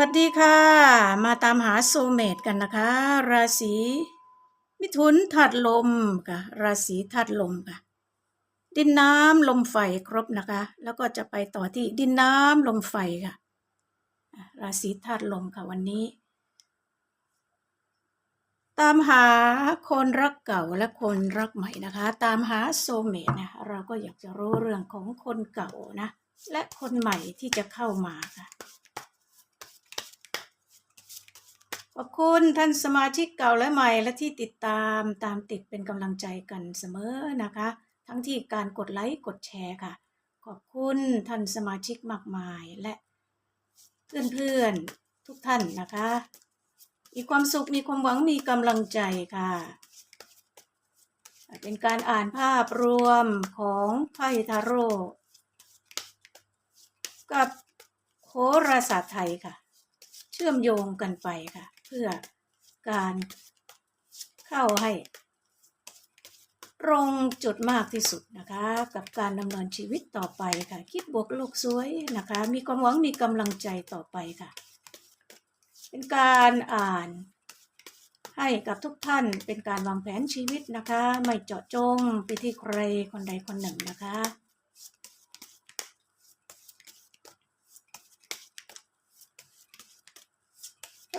วัสดีค่ะ มาตามหาโซเมตกันนะคะ ราศีมิถุนธาตุลมค่ะ ราศีธาตุลมค่ะ ดินน้ำลมไฟครบนะคะ แล้วก็จะไปต่อที่ดินน้ำลมไฟค่ะ ราศีธาตุลมค่ะวันนี้ ตามหาคนรักเก่าและคนรักใหม่นะคะ ตามหาโซเมตนะเราก็อยากจะรู้เรื่องของคนเก่านะ และคนใหม่ที่จะเข้ามาค่ะ ขอบคุณท่านสมาชิกเก่าและใหม่และที่ติดตามตามติดเป็นกำลังใจกันเสมอนะคะ ทั้งที่การกดไลค์กดแชร์ค่ะ ขอบคุณท่านสมาชิกมากมายและ เพื่อนๆทุกท่านนะคะ มีความสุขมีความหวังมีกำลังใจค่ะ เป็นการอ่านภาพรวมของไพ่ทาโร่กับโหราศาสตร์ไทยค่ะ เชื่อมโยงกันไปค่ะ พื่อการเข้าให้ ตรงจุดมากที่สุดนะคะ กับการดำเนินชีวิตต่อไปค่ะ คิดบวกโลกสวยนะคะ มีความหวังมีกำลังใจต่อไปค่ะ เป็นการอ่านให้กับทุกท่านเป็นการวางแผนชีวิตนะคะ ไม่เจาะจงไปที่ใครคนใดคนหนึ่งนะคะ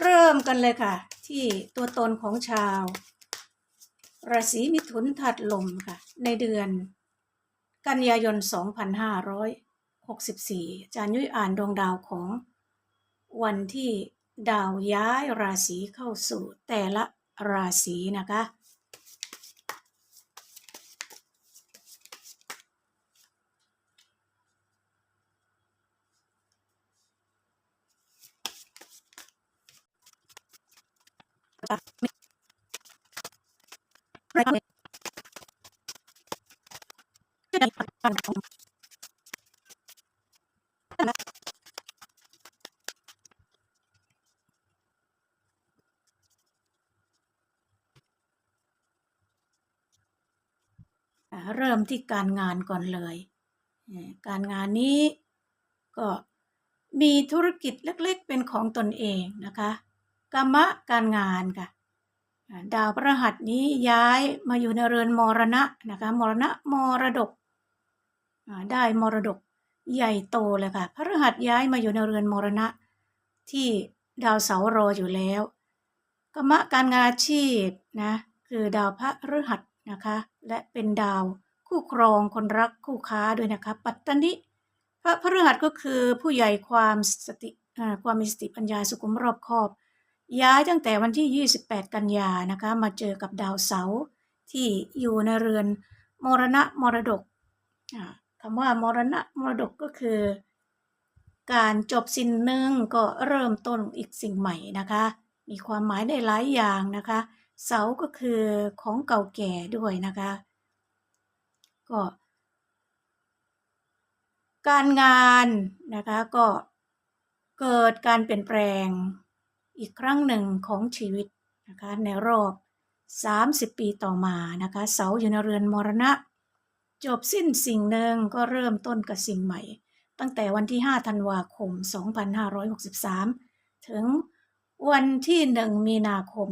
เริ่มกันเลยค่ะ ที่ตัวตนของชาว ราศีมิถุนถัดลมค่ะ ในเดือน กันยายน 2564อาจารย์ยุ้ยอ่านดวงดาวของวันที่ดาวย้ายราศีเข้าสู่แต่ละราศีนะคะ เริ่มที่การงานก่อนเลย การงานนี้ก็มีธุรกิจเล็กๆเป็นของตนเองนะคะกรรมะการงานค่ะ ดาวพระหัสนี้ย้ายมาอยู่ในเรือนมรณะนะคะมรณะมรดกได้มรดกใหญ่โตเลยค่ะพระหัสย้ายมาอยู่ในเรือนมรณะ ที่ดาวเสาร์รออยู่แล้วกรรมะการงานอาชีพนะคือดาวพระฤหัสนะคะและเป็นดาวคู่ครองคนรักคู่ค้าด้วยนะคะปัตตนิพระพฤหัสก็คือผู้ใหญ่ความสติความมีสติปัญญาสุขุมรอบคอบ ย้ายตั้งแต่วันที่ 28 กันยานะคะมาเจอกับดาวเสาร์ที่อยู่ในเรือนมรณะมรดกอ่าคำว่ามรณะมรดกก็คือ การจบสิ่งหนึ่งก็เริ่มต้นอีกสิ่งใหม่นะคะ มีความหมายได้หลายอย่างนะคะ เสาก็คือของเก่าแก่ด้วยนะคะ ก็ การงานนะคะก็เกิดการเปลี่ยนแปลง อีกครั้งหนึ่งของชีวิตนะคะในรอบ 30 ปีต่อมานะคะเสาอยู่ในเรือนมรณะ จบสิ้นสิ่งหนึ่งก็เริ่มต้นกับสิ่งใหม่ ตั้งแต่วันที่ 5 ธันวาคม 2563 ถึงวันที่ 1 มีนาคม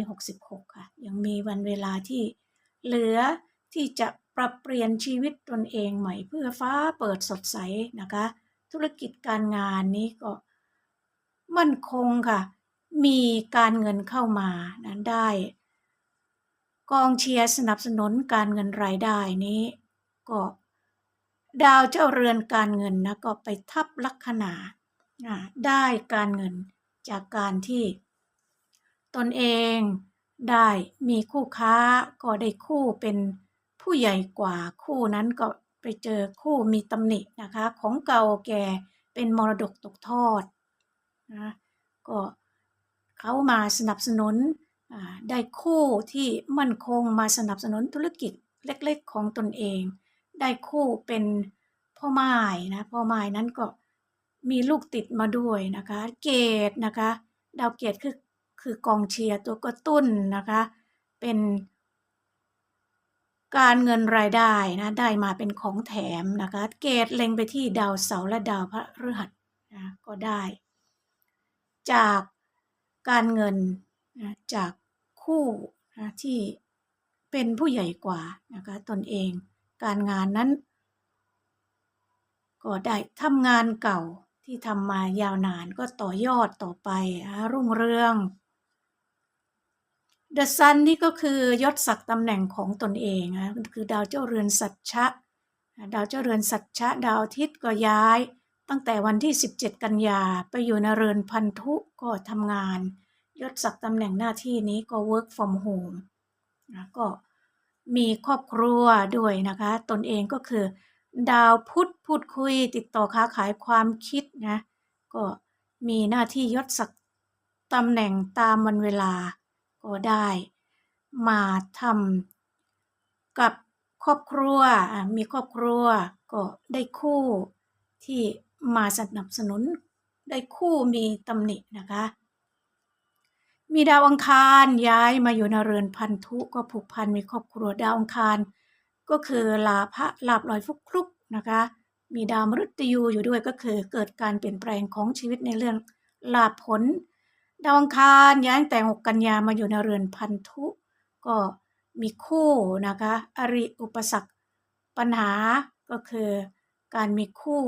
2566 ค่ะ ยังมีวันเวลาที่เหลือที่จะปรับเปลี่ยนชีวิตตนเองใหม่เพื่อฟ้าเปิดสดใสนะคะ ธุรกิจการงานนี้ก็ มั่นคงค่ะ มีการเงินเข้ามานั้นได้ กองเชียร์สนับสนุนการเงินรายได้นี้ ก็ ดาวเจ้าเรือนการเงินนะก็ไปทับลัคนาอ่าได้การเงินจากการที่ ตนเองได้มีคู่ค้าก็ได้คู่เป็นผู้ใหญ่กว่าคู่นั้นก็ไปเจอคู่มีตำหนินะคะ ของเก่าแก่เป็นมรดกตกทอด นะก็เขามาสนับสนุนได้คู่ที่มั่นคงมาสนับสนุนธุรกิจเล็กๆของตนเอง ได้คู่เป็นพ่อไม้นะพ่อไม้นั้นก็มีลูกติดมาด้วยนะคะ เกตนะคะ ดาวเกตคือคือกองเชียร์ตัวกระตุ้นนะคะ เป็นการเงินรายได้นะได้มาเป็นของแถมนะคะ เกตเล็งไปที่ดาวเสาร์และดาวพระฤหัสนะก็ได้ จากการเงินนะจากคู่นะที่เป็นผู้ใหญ่กว่านะคะตนเองการงานนั้น ก็ได้ทำงานเก่าที่ทำมายาวนานก็ต่อยอดต่อไปรุ่งเรืองเดอะซันนี่ก็คือยศศักดิ์ตำแหน่งของตนเองนะคือดาวเจ้าเรือนสัตชะ ดาวเจ้าเรือนสัตชะ ดาวอาทิตย์ก็ย้าย ตั้งแต่วันที่ 17 กันยาไปอยู่ในเรือนพันธุก็ทำงาน ยศศักดิ์ตำแหน่งหน้าที่นี้ก็ work from home นะก็มีครอบครัวด้วยนะคะ ตนเองก็คือ ดาวพุธพูดคุยติดต่อค้าขายความคิดนะ ก็มีหน้าที่ยศศักดิ์ตำแหน่งตามวันเวลา ก็ได้มาทำกับครอบครัว มีครอบครัวก็ได้คู่ที่ มาสนับสนุนได้คู่มีตำหนินะคะ มีดาวอังคารย้ายมาอยู่ในเรือนพันธุก็ผูกพันมีครอบครัวดาวอังคาร ก็คือลาภะลาบลอยฟุกคลุกนะคะ มีดาวมฤตยูอยู่ด้วยก็คือเกิดการเปลี่ยนแปลงของชีวิตในเรื่องลาภผล ดาวอังคารย้ายแต่6กันยามาอยู่ในเรือนพันธุก็มีคู่นะคะอริอุปสรรคปัญหาก็คือการมีคู่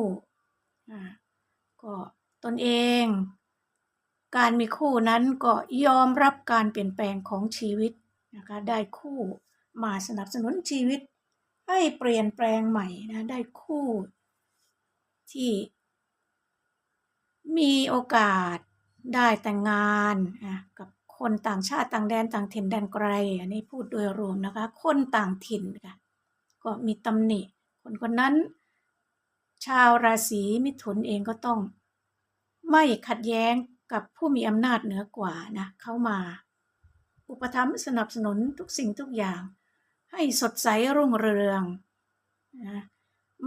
ก็ตนเอง การมีคู่นั้นก็ยอมรับการเปลี่ยนแปลงของชีวิตนะคะได้คู่มาสนับสนุนชีวิต ให้เปลี่ยนแปลงใหม่นะได้คู่ ที่ มีโอกาสได้แต่งงานอะกับคนต่างชาติต่างแดนต่างถิ่นแดนไกล อันนี้พูดโดยรวมนะคะ คนต่างถิ่นค่ะก็มีตำหนิ คนคนนั้น ชาวราศีมิถุนเองก็ต้อง ไม่ขัดแย้งกับผู้มีอำนาจเหนือกว่านะเข้ามา อุปถัมภ์สนับสนุนทุกสิ่งทุกอย่าง ให้สดใสรุ่งเรืองนะ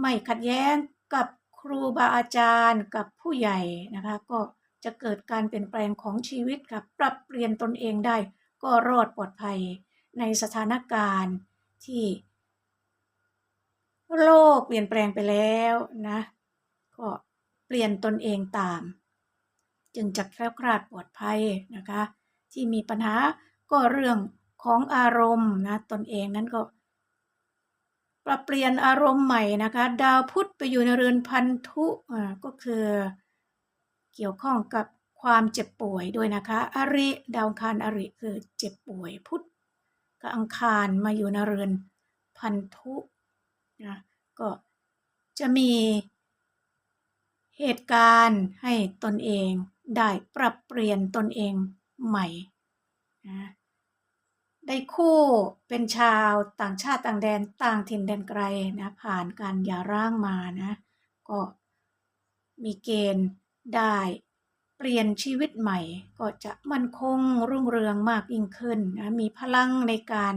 ไม่ขัดแย้งกับครูบาอาจารย์กับผู้ใหญ่นะคะ ก็จะเกิดการเปลี่ยนแปลงของชีวิตกับปรับเปลี่ยนตนเองได้ ก็รอดปลอดภัยในสถานการณ์ที่ โลกเปลี่ยนแปลงไปแล้วนะ ก็เปลี่ยนตนเองตาม จึงจะแคล้วคลาดปลอดภัยนะคะ ที่มีปัญหาก็เรื่องของอารมณ์นะตนเองนั้นก็ปรับเปลี่ยนอารมณ์ใหม่นะคะ ดาวพุธไปอยู่ในเรือนพันธุอ่าก็คือเกี่ยวข้องกับความเจ็บป่วยด้วยนะคะอริดาวอังคารอริคือเจ็บป่วยพุธกับอังคารมาอยู่ในเรือนพันธุ นะก็จะมีเหตุการณ์ให้ตนเองได้ปรับเปลี่ยนตนเองใหม่นะได้คู่เป็นชาวต่างชาติต่างแดนต่างถิ่นแดนไกลนะผ่านการหย่าร้างมานะก็มีเกณฑ์ได้เปลี่ยนชีวิตใหม่ ก็จะมั่นคงรุ่งเรืองมากยิ่งขึ้นนะมีพลังในการ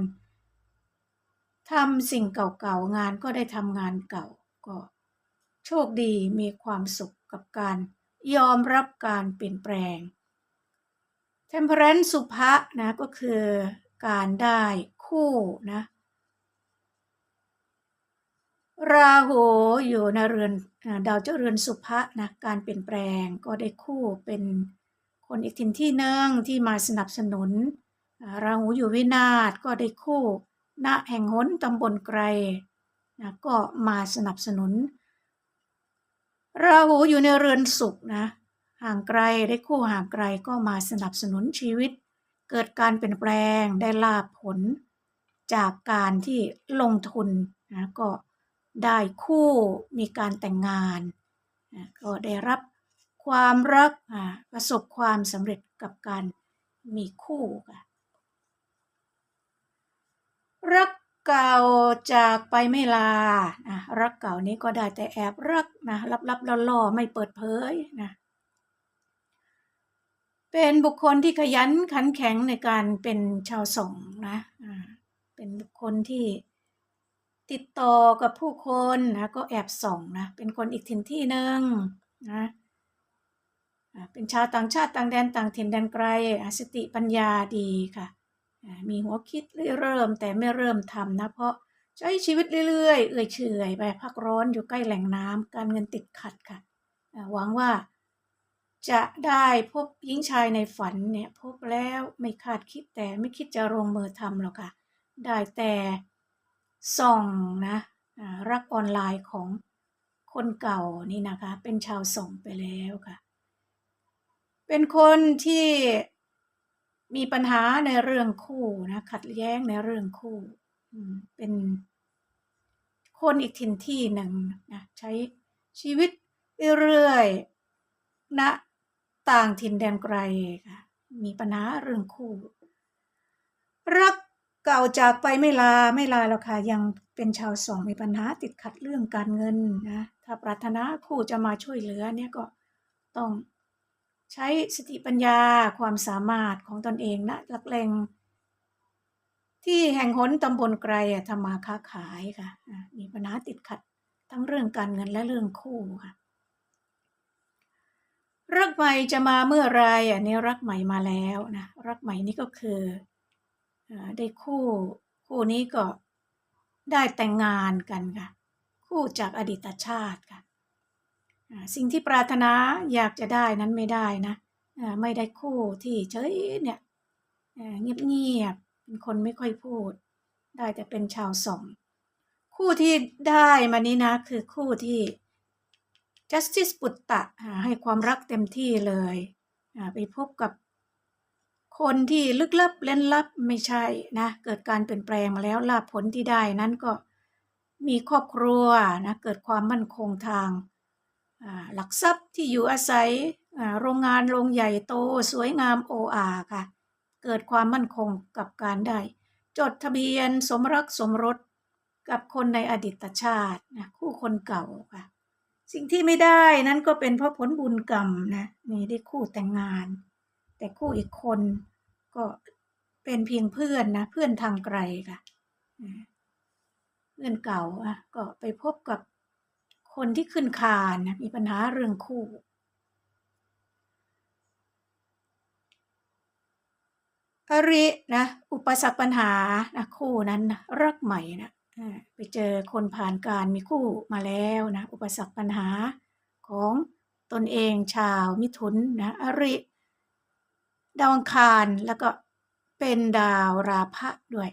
ทำสิ่งเก่าๆงานก็ได้ทำงานเก่าก็ โชคดีมีความสุขกับการยอมรับการเปลี่ยนแปลง Temperance สุภะนะก็คือการได้คู่นะราหูอยู่ในเรือนดาวเจ้าเรือนสุภะนะการเปลี่ยนแปลงก็ได้คู่เป็นคนอีกถิ่นที่หนึ่งที่มาสนับสนุน ราหูอยู่วินาศก็ได้คู่ ณแห่งหนตำบลไกรนะก็มาสนับสนุนราหูอยู่ในเรือนสุขนะห่างไกลได้คู่ห่างไกลก็มาสนับสนุนชีวิต เกิดการเปลี่ยนแปลงได้ลาภผล จากการที่ลงทุนนะก็ได้คู่มีการแต่งงานนะก็ได้รับความรักประสบความสำเร็จกับการมีคู่ค่ะ รักเก่าจากไปไม่ลานะรักเก่านี้ก็ได้แต่แอบรักนะลับๆล่อๆไม่เปิดเผยนะเป็นบุคคลที่ขยันขันแข็งในการเป็นชาวสงฆ์นะเป็นบุคคลที่ติดต่อกับผู้คนนะก็แอบส่องนะเป็นคนอีกถิ่นที่หนึ่งนะเป็นชาวต่างชาติต่างแดนต่างถิ่นแดนไกลอสติปัญญาดีค่ะ มีหัวคิดเริ่มแต่ไม่เริ่มทำนะ เพราะใช้ชีวิตเรื่อยๆ เอื่อยเฉยไปพักร้อนอยู่ใกล้แหล่งน้ำการเงินติดขัดค่ะ หวังว่าจะได้พบหญิงชายในฝันเนี่ยพบแล้วไม่คาดคิดแต่ไม่คิดจะลงมือทำหรอกค่ะ ได้แต่ส่องนะรักออนไลน์ของคนเก่านี่นะคะ เป็นชาวส่งไปแล้วค่ะ เป็นคนที่ มีปัญหาในเรื่องคู่นะขัดแย้งในเรื่องคู่เป็นคนอีกถิ่นที่หนึ่งนะใช้ชีวิตเรื่อยๆณต่างถิ่นแดนไกลค่ะ มีปัญหาเรื่องคู่ รักเก่าจากไปไม่ลาไม่ลาแล้วค่ะ ยังเป็นชาวสองมีปัญหาติดขัดเรื่องการเงินนะถ้าปรารถนาคู่จะมาช่วยเหลือเนี่ยก็ต้อง ใช้สติปัญญาความสามารถของตนเองนะลักแหล่งที่แห่งหนตำบลไกลอะทำมาค้าขายค่ะ มีปัญหาติดขัดทั้งเรื่องการเงินและเรื่องคู่ค่ะ รักใหม่จะมาเมื่อไรอะนี่รักใหม่มาแล้วนะรักใหม่นี่ก็คืออได้คู่คู่นี้ก็ได้แต่งงานกันค่ะ คู่จากอดีตชาติค่ะ สิ่งที่ปรารถนาอยากจะได้นั้นไม่ได้นะไม่ได้คู่ที่เฉยเนี่ยเงียบเงียบๆเป็นคนไม่ค่อยพูด ได้แต่เป็นชาวส่องคู่ที่ได้มานี้นะคือคู่ที่ justice ปุตตะให้ความรักเต็มที่เลยไปพบกับคนที่ลึกลับเล่นลับไม่ใช่นะเกิดการเปลี่ยนแปลงมาแล้วลาผลที่ได้นั้นก็มีครอบครัวนะเกิดความมั่นคงทาง หลักทรัพย์ที่อยู่อาศัยโรงงานโรงใหญ่โตสวยงามโออาค่ะ เกิดความมั่นคงกับการได้ จดทะเบียนสมรักสมรสกับคนในอดีตชาตินะคู่คนเก่าค่ะ สิ่งที่ไม่ได้นั้นก็เป็นเพราะผลบุญกรรมนะนี่ได้คู่แต่งงาน แต่คู่อีกคนก็เป็นเพียงเพื่อนนะเพื่อนทางไกลค่ะเพื่อนเก่าอะก็ไปพบกับ คนที่ขึ้นคานมีปัญหาเรื่องคู่ อรินะ อุปสรรคปัญหานะคู่นั้นนะรักใหม่นะไปเจอคนผ่านการมีคู่มาแล้วนะ อุปสรรคปัญหาของตนเองชาวมิถุนนะอริ ดาวอังคารแล้วก็เป็นดาวราพะด้วย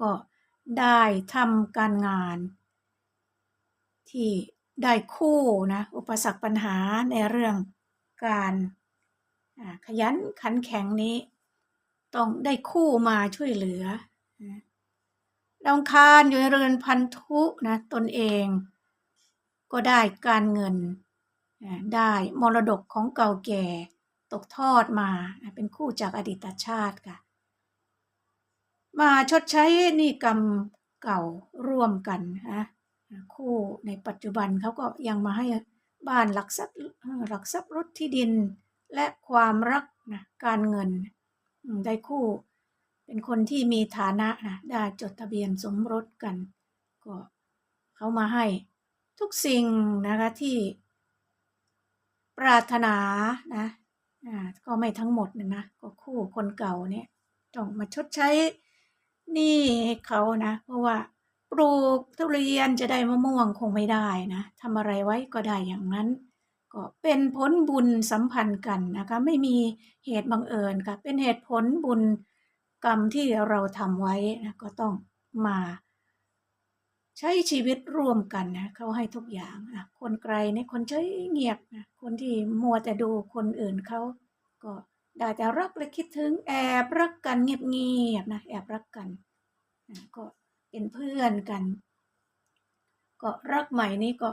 ก็ได้ทำการงาน ที่ได้คู่นะอุปสรรคปัญหาในเรื่องการขยันขันแข็งนี้ ต้องได้คู่มาช่วยเหลือนะดาวอังคารอยู่ในเรือนพันธุนะตนเองก็ได้การเงินได้มรดกของเก่าแก่ตกทอดมาเป็นคู่จากอดีตชาติค่ะ มาชดใช้หนี้กรรมเก่าร่วมกันนะ คู่ในปัจจุบันเขาก็ยังมาให้บ้านหลักทรัพย์หลักทรัพย์รถที่ดิน และความรักนะการเงินได้คู่ เป็นคนที่มีฐานะนะได้จดทะเบียนสมรสกัน ก็เขามาให้ทุกสิ่งนะคะที่ปรารถนานะก็ไม่ทั้งหมดนะนะก็คู่คนเก่าเนี่ยต้องมาชดใช้หนี้ให้เขานะ เพราะว่า ปลูกทุเรียนจะได้มะม่วงคงไม่ได้นะทำอะไรไว้ก็ได้อย่างนั้น ก็เป็นผลบุญสัมพันธ์กันนะคะ ไม่มีเหตุบังเอิญค่ะเป็นเหตุผลบุญกรรมที่เราทำไว้นะก็ต้องมาใช้ชีวิตร่วมกันนะเขาให้ทุกอย่างนะคนไกลเนี่ยคนเฉยเงียบนะคนที่มัวแต่ดูคนอื่นเขาก็ได้แต่รักและคิดถึงแอบรักกันเงียบๆนะแอบรักกันนะก็ เป็นเพื่อนกัน ก็รักใหม่นี้ก็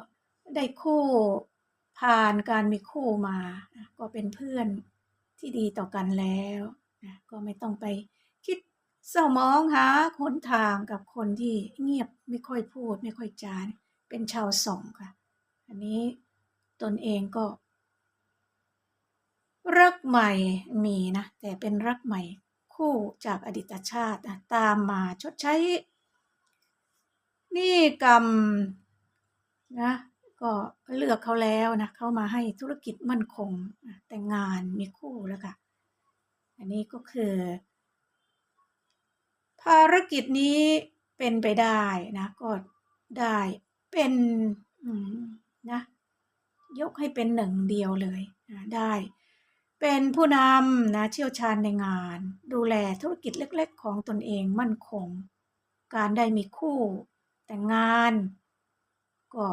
ได้คู่ผ่านการมีคู่มา ก็เป็นเพื่อนที่ดีต่อกันแล้วก็ไม่ต้องไปคิดเศร้ามองหาหนทางกับคนที่เงียบไม่ค่อยพูด ไม่ค่อยจานเป็นชาวส่งค่ะ อันนี้ตนเองก็ รักใหม่มีนะ แต่เป็นรักใหม่คู่จากอดีตชาติตามมาชดใช้ นี่กรรมนะก็เลือกเขาแล้วนะเขามาให้ธุรกิจมั่นคงแต่งงานมีคู่แล้วค่ะ อันนี้ก็คือ ภารกิจนี้เป็นไปได้นะก็ได้เป็นนะยกให้เป็นหนึ่งเดียวเลยนะได้ เป็นผู้นำนะเชี่ยวชาญในงาน ดูแลธุรกิจเล็ก ๆ ของตนเองมั่นคง การได้มีคู่ แต่งงาน ก็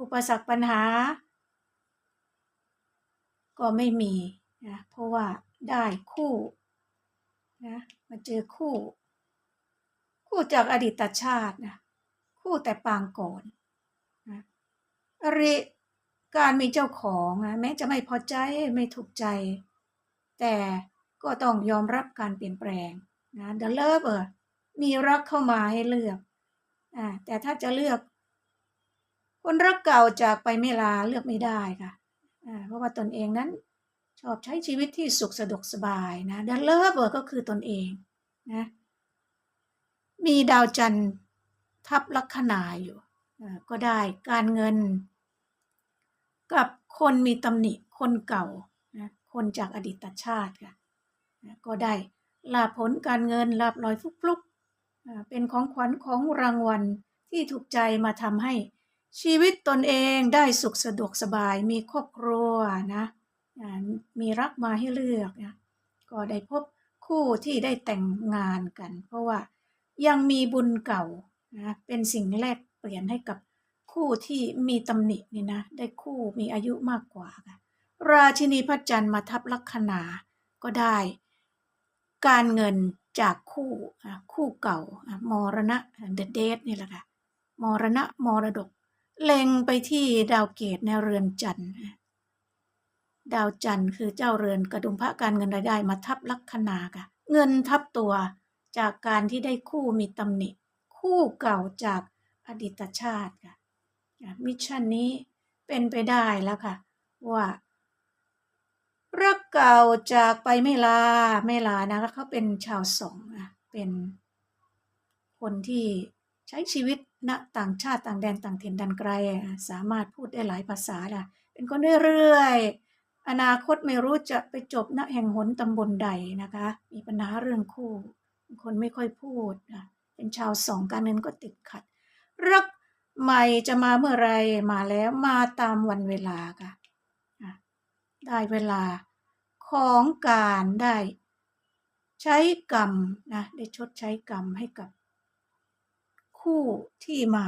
อุปสรรคปัญหา ก็ไม่มีนะเพราะว่าได้คู่นะมาเจอคู่ คู่จากอดีตชาตินะคู่แต่ปางก่อนนะอริการมีเจ้าของนะแม้จะไม่พอใจไม่ถูกใจ แต่ก็ต้องยอมรับการเปลี่ยนแปลงนะเดลเลอร์มีรักเข้ามาให้เลือก อ่าแต่ถ้าจะเลือก คนรักเก่าจากไปไม่ลาเลือกไม่ได้ค่ะอ่าเพราะว่าตนเองนั้น ชอบใช้ชีวิตที่สุขสะดวกสบายนะเดลเลอร์ก็คือตนเองนะมีดาวจันทร์ทับลัคนาอยู่ก็ได้การเงิน กับคนมีตำหนิคนเก่านะคนจากอดีตชาติค่ะก็ได้ลาผลการเงินลาบลอยฟลุก เป็นของขวัญของรางวัลที่ถูกใจมาทำให้ชีวิตตนเองได้สุขสะดวกสบายมีครอบครัวนะมีรักมาให้เลือกนะก็ได้พบคู่ที่ได้แต่งงานกัน เพราะว่ายังมีบุญเก่านะเป็นสิ่งแลกเปลี่ยนให้กับคู่ที่มีตำหนินี่นะได้คู่มีอายุมากกว่าค่ะราชินีพระจันทร์มาทับลัคนาก็ได้ การเงิน จากคู่คู่เก่ามรณะเดเดทนี่แหละค่ะมรณะมรดก เล็งไปที่ดาวเกตในเรือนจันทร์ดาวจันทร์คือเจ้าเรือนกระดุมพระการเงินรายได้มาทับลัคนาค่ะ เงินทับตัวจากการที่ได้คู่มีตำหนิ คู่เก่าจากอดีตชาติค่ะมิชชั่นนี้เป็นไปได้แล้วค่ะ ว่า รักเก่าจากไปไม่ลาไม่ลานะแล้วเขาเป็นชาวสงฆ์อะเป็นคนที่ใช้ชีวิตณต่างชาติต่างแดนต่างถิ่นดันไกล สามารถพูดได้หลายภาษาล่ะเป็นคนเรื่อยๆอนาคตไม่รู้จะไปจบณแห่งหนตำบลใดนะคะ มีปัญหาเรื่องคู่คนไม่ค่อยพูดนะเป็นชาวสองการเงินก็ติดขัด รักใหม่จะมาเมื่อไรมาแล้วมาตามวันเวลาค่ะ ได้เวลาของการได้ใช้กรรมนะได้ชดใช้กรรมให้กับ คู่ที่มา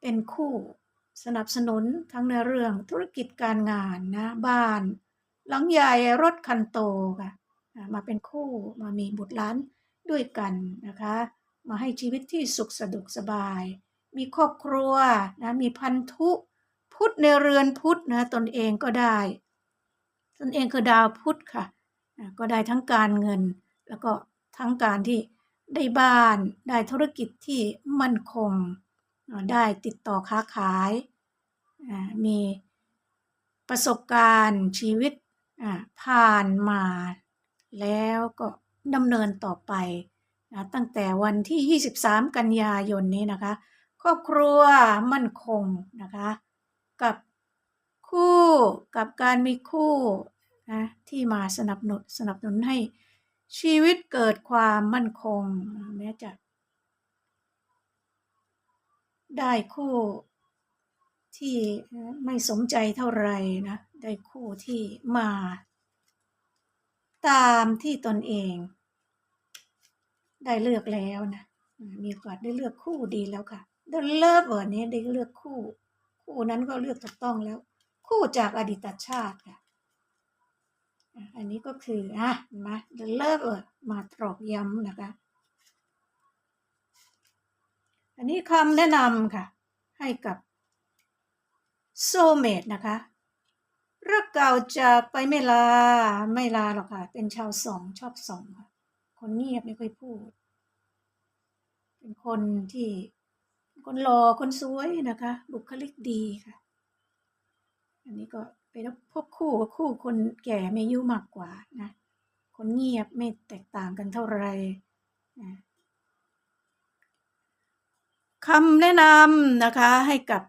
เป็นคู่สนับสนุนทั้งในเรื่องธุรกิจการงานนะบ้าน หลังใหญ่รถคันโตค่ะมาเป็นคู่มามีบุตรล้านด้วยกันนะคะ มาให้ชีวิตที่สุขสะดวกสบาย มีครอบครัวนะมีพันธุ พุธในเรือนพุธนะตนเองก็ได้ ตนเองคือดาวพุธค่ะ ก็ได้ทั้งการเงิน แล้วก็ทั้งการที่ได้บ้านได้ธุรกิจที่มั่นคง ได้ติดต่อค้าขาย มีประสบการณ์ชีวิตผ่านมา แล้วก็ดำเนินต่อไปนะตั้งแต่วันที่ 23 กันยายนนี้นะคะ ครอบครัวมั่นคงนะคะ กับคู่กับการมีคู่นะที่มาสนับสนุนสนับสนุนให้ชีวิตเกิดความมั่นคงแม้จะได้คู่ที่ไม่สมใจเท่าไหรนะ ได้คู่ที่มา ตามที่ตนเอง ได้เลือกแล้วนะ มีโอกาสได้เลือกคู่ดีแล้วค่ะได้เลิกวันนี้ได้เลือกคู่ คู่นั้นก็เลือกถูกต้องแล้ว คู่จากอดีตชาติค่ะอันนี้ก็คืออะมาได้เลิกมาตรอกย้ำนะคะ อันนี้คำแนะนำค่ะ ให้กับโซเมดนะคะรักเก่าจากไปไม่ลา ไม่ลาหรอกค่ะ เป็นชาวสองชอบสองค่ะ คนเงียบไม่ค่อยพูด เป็นคนที่ คนหล่อคนสวยนะคะ บุคลิกดีค่ะ อันนี้ก็ไปพบคู่กับคู่คนแก่ไม่อายุมากกว่านะ คนเงียบไม่แตกต่างกันเท่าไหรนะคำแนะนำนะคะให้กับ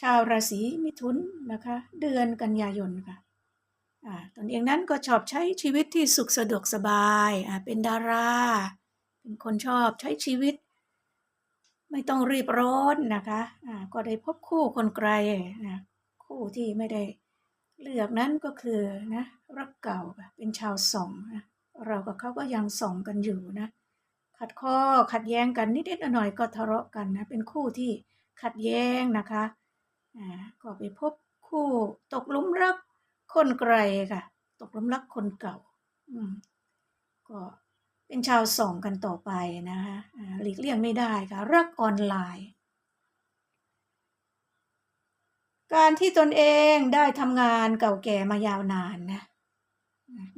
ชาวราศีมิถุนนะคะ เดือนกันยายนค่ะอ่าตนเองนั้นก็ชอบใช้ชีวิตที่สุขสะดวกสบายอ่าเป็นดารา เป็นคนชอบใช้ชีวิต ไม่ต้องรีบร้อนนะคะอ่าก็ได้พบคู่คนไกลนะคู่ที่ไม่ได้เลือกนั้นก็คือนะรักเก่าเป็นชาวส่องนะเรากับเขาก็ยังส่องกันอยู่นะขัดข้อขัดแย้งกันนิดๆหน่อยๆก็ทะเลาะกันนะเป็นคู่ที่ขัดแย้งนะคะอ่าก็ไปพบคู่ตกลุมรักคนไกลค่ะ ตกลุมรักคนเก่า อืมก็ เป็นชาวส่งกันต่อไปนะคะหลีกเลี่ยงไม่ได้ค่ะ รักออนไลน์ การที่ตนเองได้ทำงานเก่าแก่มายาวนานนะ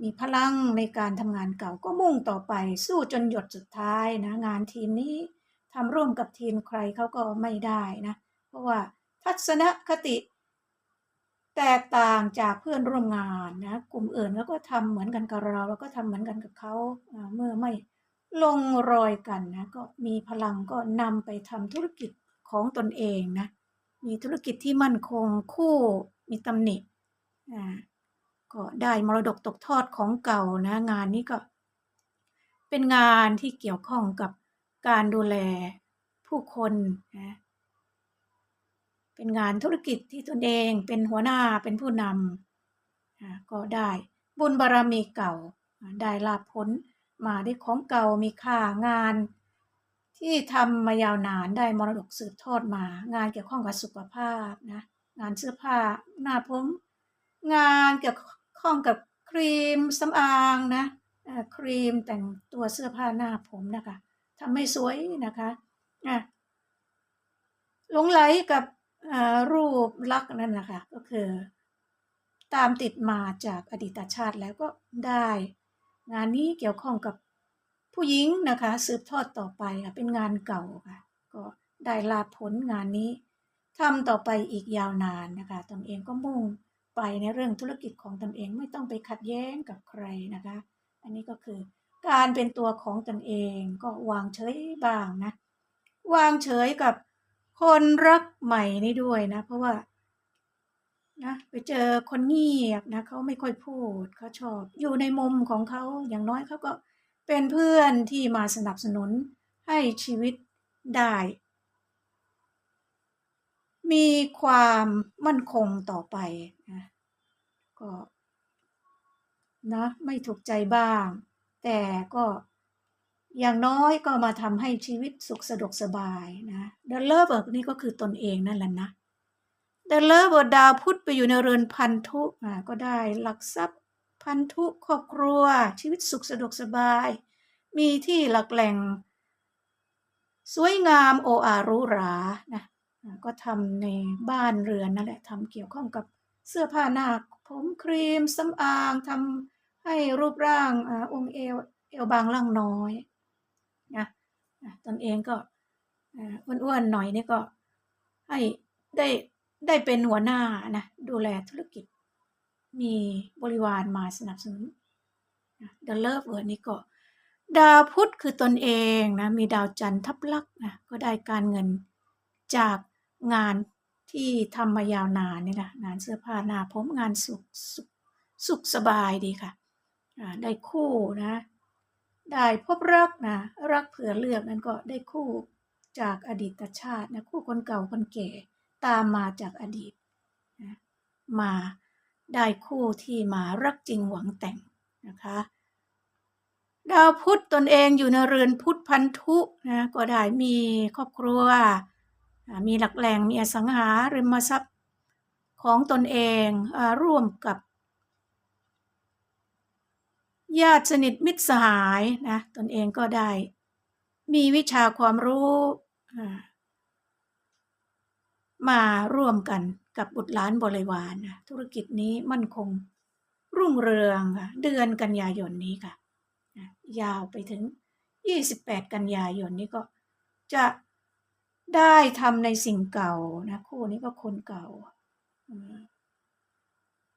มีพลังในการทำงานเก่าก็มุ่งต่อไป สู้จนหยดสุดท้ายนะ งานทีมนี้ทำร่วมกับทีมใครเขาก็ไม่ได้นะ เพราะว่าทัศนคติ แตกต่างจากเพื่อนร่วมงานนะ กลุ่มอื่นเขาก็ทำเหมือนกันกับเราเราก็ทำเหมือนกันกับเขาเมื่อไม่ลงรอยกันนะ ก็มีพลังก็นำไปทำธุรกิจของตนเองนะ มีธุรกิจที่มั่นคงคู่มีตำหนิอ่าก็ได้มรดกตกทอดของเก่านะ งานนี้ก็ เป็นงานที่เกี่ยวข้องกับการดูแลผู้คนนะ เป็นงานธุรกิจที่ตนเองเป็นหัวหน้าเป็นผู้นำก็ได้บุญบารมีเก่าได้ลาผลมาได้ของเก่ามีค่างาน ที่ทำมายาวนานได้มรดกสืบทอดมา งานเกี่ยวข้องกับสุขภาพนะงานเสื้อผ้าหน้าผม งานเกี่ยวข้องกับครีมสำอางนะครีมแต่งตัวเสื้อผ้าหน้าผมนะคะทำให้สวยนะคะอะหลงไหลกับ รูปลักษณ์นั่นนะคะก็คือ ตามติดมาจากอดีตชาติแล้วก็ได้ งานนี้เกี่ยวข้องกับผู้หญิงนะคะ สืบทอดต่อไปค่ะเป็นงานเก่าค่ะ ก็ได้ลาผลงานนี้ทำต่อไปอีกยาวนานนะคะตนเองก็มุ่งไปในเรื่องธุรกิจของตนเองไม่ต้องไปขัดแย้งกับใครนะคะ อันนี้ก็คือการเป็นตัวของตนเองก็วางเฉยบ้างนะ วางเฉยกับ คนรักใหม่นี่ด้วยนะ เพราะว่านะไปเจอคนเงียบนะเขาไม่ค่อยพูดเขาชอบ อยู่ในมุมของเขาอย่างน้อยเขาก็เป็นเพื่อนที่มาสนับสนุนให้ชีวิตได้ มีความมั่นคงต่อไปนะก็นะไม่ถูกใจบ้าง แต่ก็ อย่างน้อยก็มาทำให้ชีวิตสุขสะดวกสบายนะเดลเลอร์เบิร์นี่ก็คือตนเองนั่นแหละนะเดลเลอร์บิร์ดาวพุธไปอยู่ในเรือนพันธุอ่าก็ได้หลักทรัพย์พันธุครอบครัว ชีวิตสุขสะดวกสบาย มีที่หลักแหล่ง สวยงามโออารูรานะก็ทำในบ้านเรือนนั่นแหละทำเกี่ยวข้องกับเสื้อผ้าหน้าผมครีมสำอางทำให้รูปร่างอาองค์เอวเอวบางร่างน้อย ตนเองก็อ้วนๆหน่อยนี่ก็ให้ได้ได้เป็นหัวหน้านะดูแลธุรกิจ มีบริวารมาสนับสนุนเดลเลอร์เวิร์นี่ก็ ดาวพุธคือตนเองนะมีดาวจันทร์ทับลักนะก็ได้การเงินจากงานที่ทำมายาวนานนี่แหละงานเสื้อผ้าหน้าผมงานสุขสุขสุขสบายดีค่ะ ได้คู่นะ ได้พบรักนะ รักเผื่อเลือกนั้นก็ได้คู่จากอดีตชาตินะคู่คนเก่าคนแก่ตามมาจากอดีตนะมาได้คู่ที่มารักจริงหวังแต่งนะคะ ดาวพุธตนเองอยู่ในเรือนพุธพันธุนะก็ได้มีครอบครัว มีหลักแหล่งมีอสังหาริมทรัพย์ของตนเองอร่วมกับ ญาติสนิทมิตรสหายนะตนเองก็ได้ มีวิชาความรู้มาร่วมกันกับบุตรหลานบริวารนะธุรกิจนี้มั่นคงรุ่งเรืองค่ะเดือนกันยายนนี้ค่ะ ยาวไปถึง 28 กันยายนนี้ก็จะได้ทำในสิ่งเก่านะคู่นี้ก็คนเก่า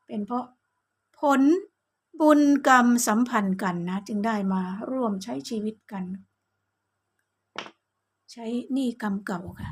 เป็นเพราะผล บุญกรรมสัมพันธ์กันนะ จึงได้มาร่วมใช้ชีวิตกัน ใช้หนี้กรรมเก่าค่ะ